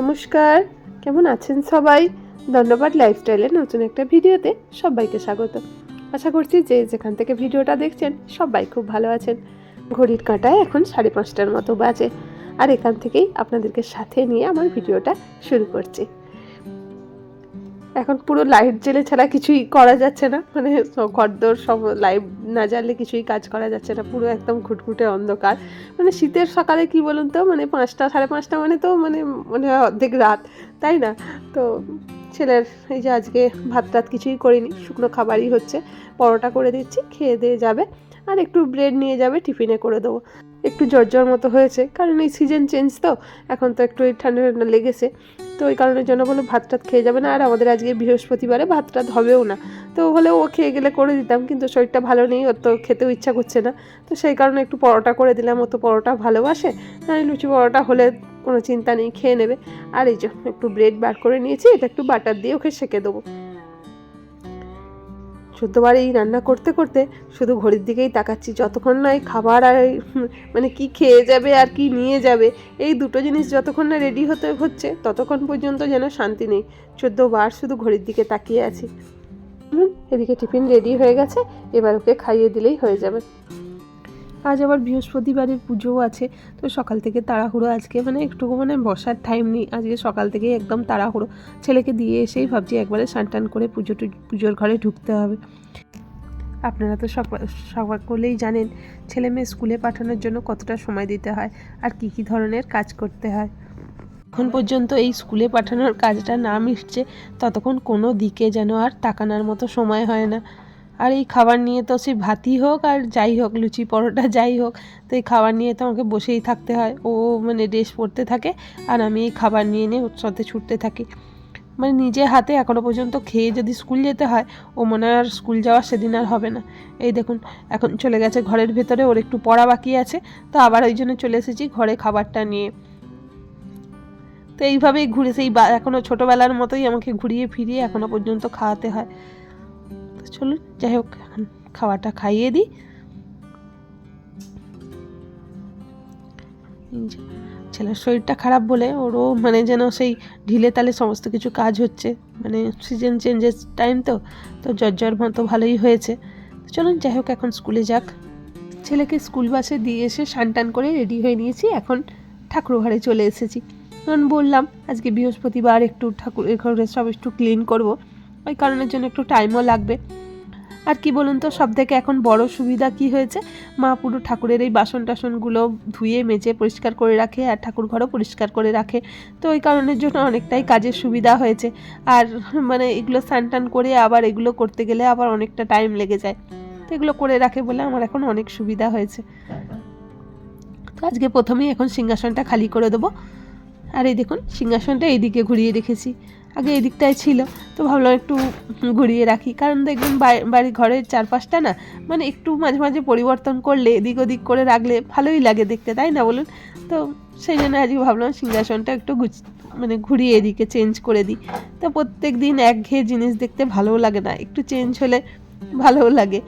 নমস্কার। কেমন আছেন সবাই? ধন্যবাদ লাইফস্টাইলের নতুন একটা ভিডিওতে সবাইকে স্বাগত। আশা করছি যে যেখান থেকে ভিডিওটা দেখছেন সবাই খুব ভালো আছেন। ঘড়ির কাঁটায় এখন সাড়ে পাঁচটার মতো বাজে। আর এখান থেকেই আপনাদেরকে সাথে নিয়ে আমার ভিডিওটা শুরু করছি। এখন পুরো লাইট জেলে ছাড়া কিছুই করা যাচ্ছে না। মানে ঘরদোর সব লাইট না জ্বাললে কিছুই কাজ করা যাচ্ছে না। পুরো একদম ঘুটঘুটে অন্ধকার। মানে শীতের সকালে কি বলুন তো মানে পাঁচটা, সাড়ে পাঁচটা মানে তো মানে মনে অর্ধেক রাত, তাই না? তো ছেলের এই যে আজকে ভাত টাত কিছুই করিনি, শুকনো খাবারই হচ্ছে। পরোটা করে দিচ্ছি, খেয়ে দিয়ে যাবে। আর একটু ব্রেড নিয়ে যাবে, টিফিনে করে দেবো। একটু জ্বর মতো হয়েছে। কারণ এই সিজন চেঞ্জ তো, এখন তো একটু ঠান্ডা ঠান্ডা লেগেছে। তো ওই কারণের জন্য বলে ভাত টাত খেয়ে যাবে না, আর আমাদের আজকে বৃহস্পতিবারে ভাত টাত হবেও না। তো হলে ও খেয়ে গেলে করে দিতাম, কিন্তু শরীরটা ভালো নেই, ওর তো খেতেও ইচ্ছা করছে না। তো সেই কারণে একটু পরোটা করে দিলাম, ও তো পরোটা ভালোবাসে। না লুচি পরোটা হলে কোনো চিন্তা নেই, খেয়ে নেবে। আর এই যে, একটু ব্রেড বার করে নিয়েছি, এটা একটু বাটার দিয়ে ওকে সেঁকে দেবো। চোদ্দবার এই রান্না করতে করতে শুধু ঘড়ির দিকেই তাকাচ্ছি। যতক্ষণ না এই খাবার আর মানে কি খেয়ে যাবে আর কি নিয়ে যাবে, এই দুটো জিনিস যতক্ষণ না রেডি হতে হচ্ছে, ততক্ষণ পর্যন্ত যেন শান্তি নেই। চোদ্দবার শুধু ঘড়ির দিকে তাকিয়ে আছি। এদিকে টিফিন রেডি হয়ে গেছে, এবার ওকে খাইয়ে দিলেই হয়ে যাবে। আজ আবার বৃহস্পতিবারের পুজোও আছে, তো সকাল থেকে তাড়াহুড়ো আজকে মানে একটুকু মানে বসার টাইম নেই, আজকে সকাল থেকে একদম তাড়াহুড়ো। ছেলেকে দিয়ে এসেই ভাবছি একবারে টান করে পুজো পুজোর ঘরে ঢুকতে হবে। আপনারা তো সব সকলেই জানেন, ছেলে মেয়ে স্কুলে পাঠানোর জন্য কতটা সময় দিতে হয়, আর কী কী ধরনের কাজ করতে হয়। এখন পর্যন্ত এই স্কুলে পাঠানোর কাজটা না মিটছে, ততক্ষণ কোনো দিকে যেন আর তাকানোর মতো সময় হয় না। আর এই খাবার নিয়ে তো সে ভাতই হোক আর যাই হোক, লুচি পরোটা যাই হোক, তো এই খাবার নিয়ে তো আমাকে বসেই থাকতে হয়। ও মানে ড্রেস পরতে থাকে আর আমি এই খাবার নিয়ে নিয়ে ওর সাথে ছুটতে থাকি। মানে নিজে হাতে এখনও পর্যন্ত খেয়ে যদি স্কুল যেতে হয়, ও মনে হয় আর স্কুল যাওয়া সেদিন আর হবে না। এই দেখুন, এখন চলে গেছে ঘরের ভেতরে, ওর একটু পড়া বাকি আছে, তো আবার ওই জন্য চলে এসেছি ঘরে খাবারটা নিয়ে। তো এইভাবেই ঘুরে, সেই বা- এখনও ছোটোবেলার মতোই আমাকে ঘুরিয়ে ফিরিয়ে এখনও পর্যন্ত খাওয়াতে হয়। তো চলুন, যাই হোক খাওয়াটা খাইয়ে দিই। ছেলের শরীরটা খারাপ বলে ওরও মানে যেন সেই ঢিলে তালে সমস্ত কিছু কাজ হচ্ছে। মানে সিজন চেঞ্জেস টাইম তো তো জ্বর জ্বর মতো ভালোই হয়েছে। চলুন, যাই হোক, এখন স্কুলে যাক। ছেলেকে স্কুল বাসে দিয়ে এসে টান করে রেডি হয়ে নিয়েছি, এখন ঠাকুর ঘরে চলে এসেছি। তখন বললাম, আজকে বৃহস্পতিবার একটু ঠাকুর ঘরে সব একটু ক্লিন করব। ওই কারণের জন্য একটু টাইমও লাগবে। আর কি বলুন তো, সব থেকে এখন বড় সুবিধা কি হয়েছে? মা পুরো ঠাকুরের এই বাসন টাসনগুলো ধুয়ে, মেজে, পরিষ্কার করে রাখে আর ঠাকুর ঘরও পরিষ্কার করে রাখে। তো ওই কারণের জন্য অনেকটাই কাজের সুবিধা হয়েছে। আর মানে এগুলো স্নান টান করে আবার এগুলো করতে গেলে আবার অনেকটা টাইম লেগে যায়। তো এগুলো করে রাখে বলে আমার এখন অনেক সুবিধা হয়েছে। তো আজকে প্রথমেই এখন সিংহাসনটা খালি করে দেবো। আর এই দেখুন, সিংহাসনটা এইদিকে ঘুরিয়ে রেখেছি। আগে এই দিকটায় ছিল, তো ভাবলাম একটু ঘুরিয়ে রাখি। কারণ দেখবেন বাড়ি- বাড়ি ঘরের চারপাশটা না মানে একটু মাঝে মাঝে পরিবর্তন করলে, এদিক ওদিক করে রাখলে ভালোই লাগে দেখতে, তাই না বলুন? তো সেই জন্য আজকে ভাবলাম সিংহাসনটা একটু মানে ঘুরিয়ে এদিকে চেঞ্জ করে দিই। তো প্রত্যেক দিন একঘেয়ে জিনিস দেখতে ভালোও লাগে না, একটু চেঞ্জ হলে ভালোও লাগে।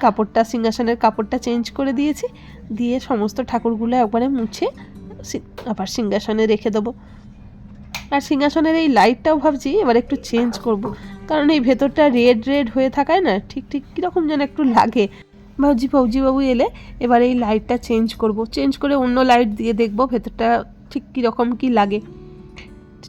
কাপড়টা, সিংহাসনের কাপড়টা চেঞ্জ করে দিয়েছি, দিয়ে সমস্ত ঠাকুরগুলো একবারে মুছে আবার সিংহাসনে রেখে দেবো। আর সিংহাসনের এই লাইটটাও ভাবছি, এবার একটু চেঞ্জ করব। কারণ এই ভেতরটা রেড রেড হয়ে থাকায় না, ঠিক ঠিক কীরকম যেন একটু লাগে। ভাবছি ফৌজিবাবু এলে এবার এই লাইটটা চেঞ্জ করব। চেঞ্জ করে অন্য লাইট দিয়ে দেখব ভেতরটা ঠিক কীরকম কি লাগে।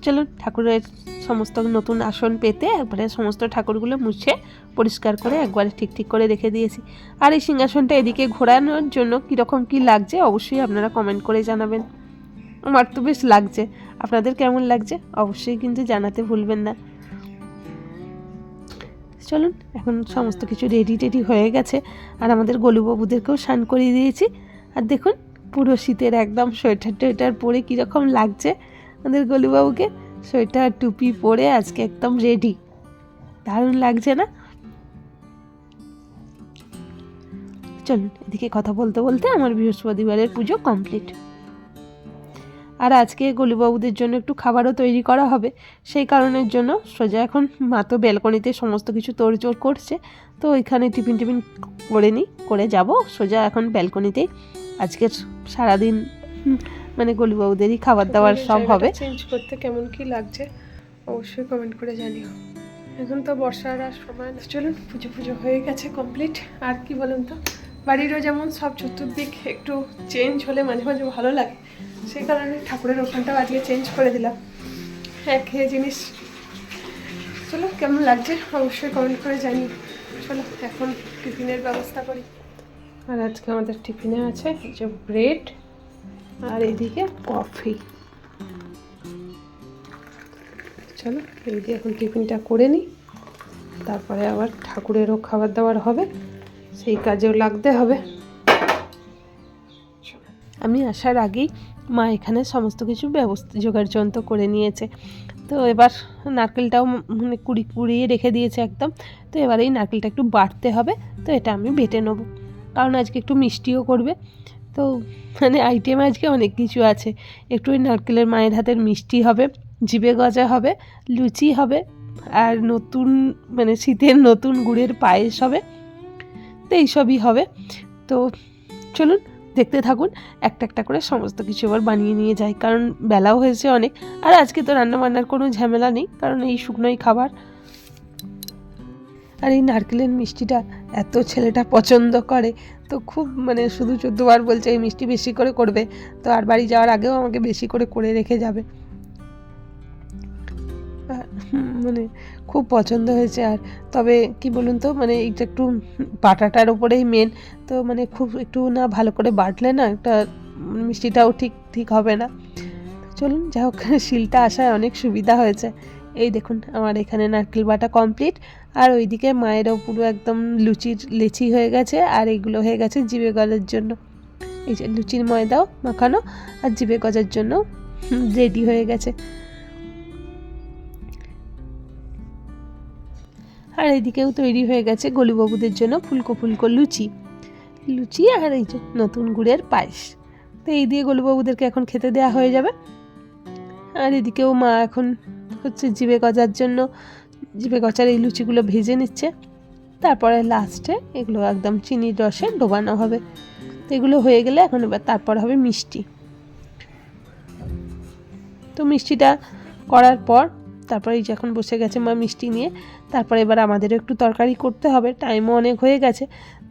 চলো ঠাকুরের সমস্ত নতুন আসন পেতে একবারে সমস্ত ঠাকুরগুলো মুছে পরিষ্কার করে একবারে ঠিক ঠিক করে রেখে দিয়েছি। আর এই সিংহাসনটা এদিকে ঘোরানোর জন্য কীরকম কি লাগছে অবশ্যই আপনারা কমেন্ট করে জানাবেন। আমার তো বেশ লাগছে। আপনাদের কেমন লাগছে অবশ্যই কিন্তু জানাতে ভুলবেন না। চলুন, এখন সমস্ত কিছু রেডি টেডি হয়ে গেছে। আর আমাদের গলুবাবুদেরকেও স্নান করিয়ে দিয়েছি। আর দেখুন, পুরো শীতের একদম সোয়েটার টোয়েটার পরে কীরকম লাগছে আমাদের গলুবাবুকে। সোয়েটার, টুপি পরে আজকে একদম রেডি দারুণ লাগছে না? চলুন, এদিকে কথা বলতে বলতে আমার বৃহস্পতিবারের পুজো কমপ্লিট আর আজকে গলুবাবুদের জন্য একটু খাবারও তৈরি করা হবে। সেই কারণের জন্য সোজা এখন মা তো ব্যালকনিতে সমস্ত কিছু তোড়জোড় করছে। তো ওইখানে টিফিন টিফিন করে নিই করে যাব। সোজা এখন ব্যালকনিতেই আজকের সারাদিন মানে গলুবাবুদেরই খাবার দাবার সব হবে। চেঞ্জ করতে কেমন কি লাগছে অবশ্যই কমেন্ট করে জানিও। এখন তো বর্ষার আর সময় চলুন পুজো পুজো হয়ে গেছে কমপ্লিট আর কি বলুন তো? বাড়িরও যেমন সব চতুর্দিক একটু চেঞ্জ হলে মাঝে মাঝে ভালো লাগে। সেই কারণে ঠাকুরের ওখানটাও আজকে চেঞ্জ করে দিলাম। একঘেয়ে জিনিস। চলো, কেমন লাগছে? অবশ্যই কমেন্ট করে জানি চলো, এখন টিফিনের ব্যবস্থা করি। আর আজকে আমাদের টিফিনে আছে যে ব্রেড আর এদিকে কফি। চলো এই দিয়ে এখন টিফিনটা করে নিই। তারপরে আবার ঠাকুরেরও খাবার দাবার হবে। সেই কাজেও লাগতে হবে। আমি আসার আগেই মা এখানে সমস্ত কিছু ব্যবস্থা, জোগাড় যন্ত্র করে নিয়েছে। তো এবার নারকেলটাও মানে কুড়ি, কুড়িয়ে রেখে দিয়েছে একদম। তো এবার এই নারকেলটা একটু বাড়তে হবে, তো এটা আমি বেটে নেব। কারণ আজকে একটু মিষ্টিও করবে। তো মানে আইটেম আজকে অনেক কিছু আছে। একটু ওই নারকেলের মায়ের হাতের মিষ্টি হবে, জিবে গজা হবে, লুচি হবে, আর নতুন মানে শীতের নতুন গুড়ের পায়েস হবে। তো এইসবই হবে। তো চলুন দেখতে থাকুন, একটা একটা করে সমস্ত কিছু এবার বানিয়ে নিয়ে যাই, কারণ বেলাও হয়েছে অনেক। আর আজকে তো রান্না বান্নার কোনো ঝামেলা নেই, কারণ এই শুকনোই খাবার। আর এই নারকেলের মিষ্টিটা এত ছেলেটা পছন্দ করে, তো খুব মানে শুধু চোদ্দবার বলছে এই মিষ্টি বেশি করে করবে, তো আর বাড়ি যাওয়ার আগেও আমাকে বেশি করে করে রেখে যাবে। মানে খুব পছন্দ হয়েছে আর তবে কি বলুন তো মানে এটা একটু পাটাটার ওপরেই মেন তো মানে খুব একটু না ভালো করে বাটলে না একটা মিষ্টিটাও ঠিক ঠিক হবে না। চলুন, যাই হোক, শিলটা আসায় অনেক সুবিধা হয়েছে। এই দেখুন, আমার এখানে নারকেল বাটা কমপ্লিট আর ওইদিকে মায়েরও পুরো একদম লুচির লেচি হয়ে গেছে, আর এগুলো হয়ে গেছে জিবে গলার জন্য। এই যে লুচির ময়দাও মাখানো, আর জিবে গজার জন্য রেডি হয়ে গেছে। আর এদিকেও তৈরি হয়ে গেছে গলুবাবুদের জন্য ফুলকো ফুলকো লুচি। লুচি আর এই যে নতুন গুড়ের পায়েস। তো এই দিয়ে গলুবাবুদেরকে এখন খেতে দেওয়া হয়ে যাবে। আর এদিকেও মা এখন হচ্ছে জিবে গজার জন্য জিবে গজার এই লুচিগুলো ভেজে নিচ্ছে। তারপরে লাস্টে এগুলো একদম চিনির রসে ডোবানো হবে। তো এগুলো হয়ে গেলে এখন এবার তারপর হবে মিষ্টি। তো মিষ্টিটা করার পর তারপরে এই যে এখন বসে গেছে মা মিষ্টি নিয়ে, তারপরে এবার আমাদেরও একটু তরকারি করতে হবে টাইমও অনেক হয়ে গেছে,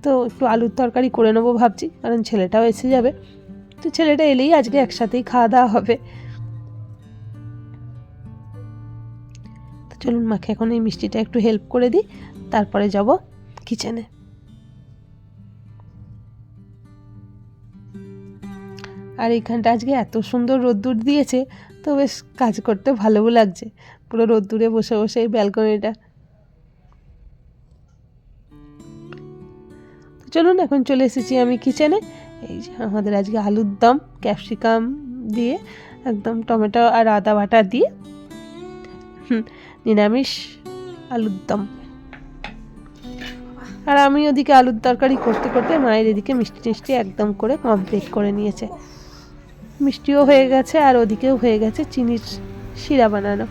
তো একটু আলুর তরকারি করে নেব ভাবছি, কারণ ছেলেটাও এসে যাবে, তো ছেলেটা এলেই আজকে একসাথেই খাওয়া দাওয়া হবে। তো চলুন মাকে এখন এই মিষ্টিটা একটু হেল্প করে দিই, তারপরে যাব কিচেনে আর এইখানটা আজকে এত সুন্দর রোদ্দুর দিয়েছে, তো বেশ কাজ করতে ভালোও লাগছে পুরো রোদ্দুরে বসে বসে এই ব্যালকনিটা চলুন, এখন চলে এসেছি আমি কিচেনে এই যে আমাদের আজকে আলুর দম ক্যাপসিকাম দিয়ে একদম টমেটো আর আদা বাটা দিয়ে নিরামিষ আলুর দম। আর আমি ওদিকে আলুর তরকারি করতে করতে মায়ের এদিকে মিষ্টি টিষ্টি একদম করে কমপ্লিট করে নিয়েছে। মিষ্টিও হয়ে গেছে আর ওদিকেও হয়ে গেছে চিনির শিরা বানানো।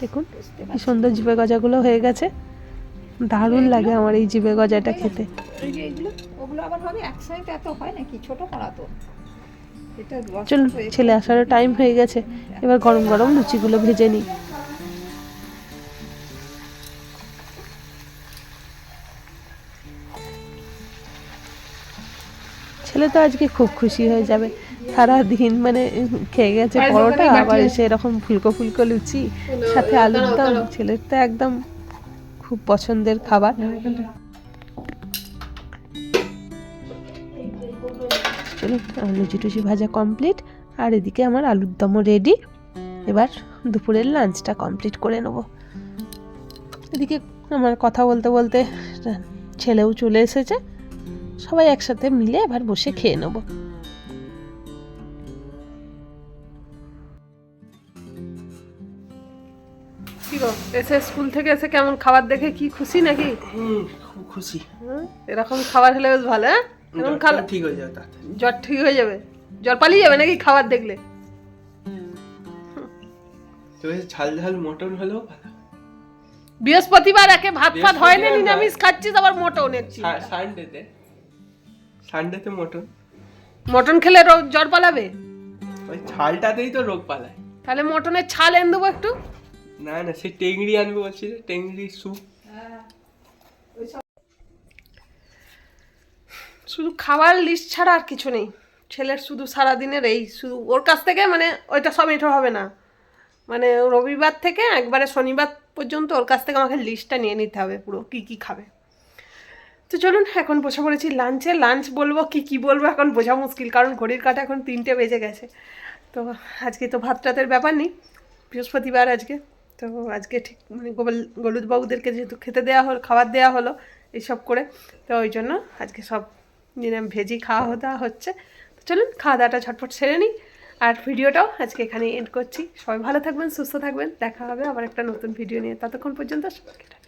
দেখুন কি সুন্দর জিভে গজাগুলো হয়ে গেছে। দারুণ লাগে আমার এই জিভে গজাটা খেতে। ওই ওগুলো আবার হবে এক এত হয় নাকি? ছোট করা তো। এটা দশ চলুন ছেলে আসারও টাইম হয়ে গেছে। এবার গরম গরম লুচিগুলো ভেজে নিই। ছেলে তো আজকে খুব খুশি হয়ে যাবে। সারা দিন মানে খেয়ে গেছে পরোটা আবার এসে এরকম ফুলকো ফুলকো লুচি সাথে আলুর দম ছেলের তো একদম খুব পছন্দের খাবার। আমার লুচি টুচি ভাজা কমপ্লিট আর এদিকে আমার আলুর দমও রেডি এবার দুপুরের লাঞ্চটা কমপ্লিট করে নেব। এদিকে আমার কথা বলতে বলতে ছেলেও চলে এসেছে। সবাই একসাথে মিলে এবার বসে খেয়ে নেব। এসে স্কুল থেকে এসে কেমন খাবার দেখে কি খুশি নাকি? খুব খুশি। এরকম খাবার হলে বেশ ভালো হ্যাঁ? এরকম খাবার ঠিক হয়ে যাবে জ্বর ঠিক হয়ে যাবে। জ্বর পালিয়ে যাবে নাকি খাবার দেখলে? ঝাল ঝাল মটন হলেও বৃহস্পতিবার একে ভাত ফাত হয় না নিরামিষ খাচ্ছিস আবার মোটন একছি সানডেতে সানডেতে মটন। মটন খেলে রোগ জ্বর পালাবে? ওই ছালটাতেই তো রোগ পালায়। তাহলে মটনের ছাল এনে দেবো একটু? না না সে টেংরি আনবে বলছি টেংরি স্যুপ। শুধু খাবার লিস্ট ছাড়া আর কিছু নেই। ছেলের শুধু সারাদিনের এই শুধু ওর কাছ থেকে মানে ওইটা সব এটা হবে না। মানে রবিবার থেকে একবারে শনিবার পর্যন্ত ওর কাছ থেকে আমাকে লিস্টটা নিয়ে নিতে হবে পুরো কী কী খাবে। তো চলুন, এখন বসে পড়েছি লাঞ্চে লাঞ্চ বলব কি কি বলব, এখন বোঝা মুশকিল, কারণ ঘড়ির কাটা এখন তিনটে বেজে গেছে। তো আজকে তো ভাত টাতের ব্যাপার নেই, বৃহস্পতিবার আজকে। তো আজকে ঠিক মানে গোপাল, গলুদবাবুদেরকে যেহেতু খেতে দেওয়া হলো, খাবার দেওয়া হলো, এইসব করে, তো ওই জন্য আজকে সব নিরাম ভেজি খাওয়া দাওয়া হচ্ছে। তো চলুন, খাওয়া দাওয়াটা ঝটপট সেরে নিই। আর ভিডিওটাও আজকে এখানে এন্ড করছি। সবাই ভালো থাকবেন, সুস্থ থাকবেন। দেখা হবে আবার একটা নতুন ভিডিও নিয়ে। ততক্ষণ পর্যন্ত সবাইকে।